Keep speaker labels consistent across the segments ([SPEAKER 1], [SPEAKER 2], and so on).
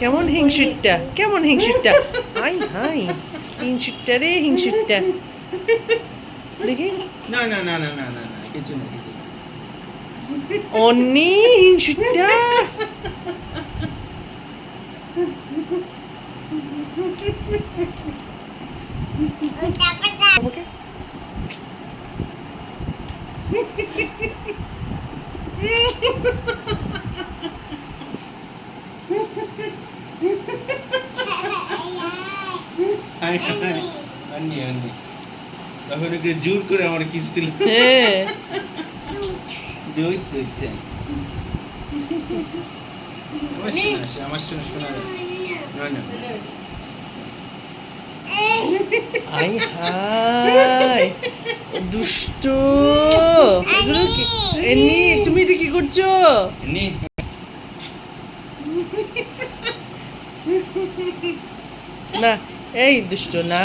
[SPEAKER 1] কেমন হিংসুটটা? কেমন হিংসুটটা? High high. হিংসুটটা রে হিংসুটটা। দেখি।
[SPEAKER 2] না না না না না না না কিছু না কিছু
[SPEAKER 1] অন্নি হিংসুটটা।
[SPEAKER 2] হাই আন্নি আন্নি। তখন ওকে জোর করে আমার কিস দিল। দুই দুইটা আমার শোনা শোনা। না না।
[SPEAKER 1] আই হাই দুষ্ট। এনি। তুমি এটা কি করছ?
[SPEAKER 2] না
[SPEAKER 1] এই দুষ্ট না।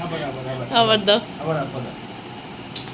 [SPEAKER 2] আবার আবার আবার
[SPEAKER 1] আবার দাও।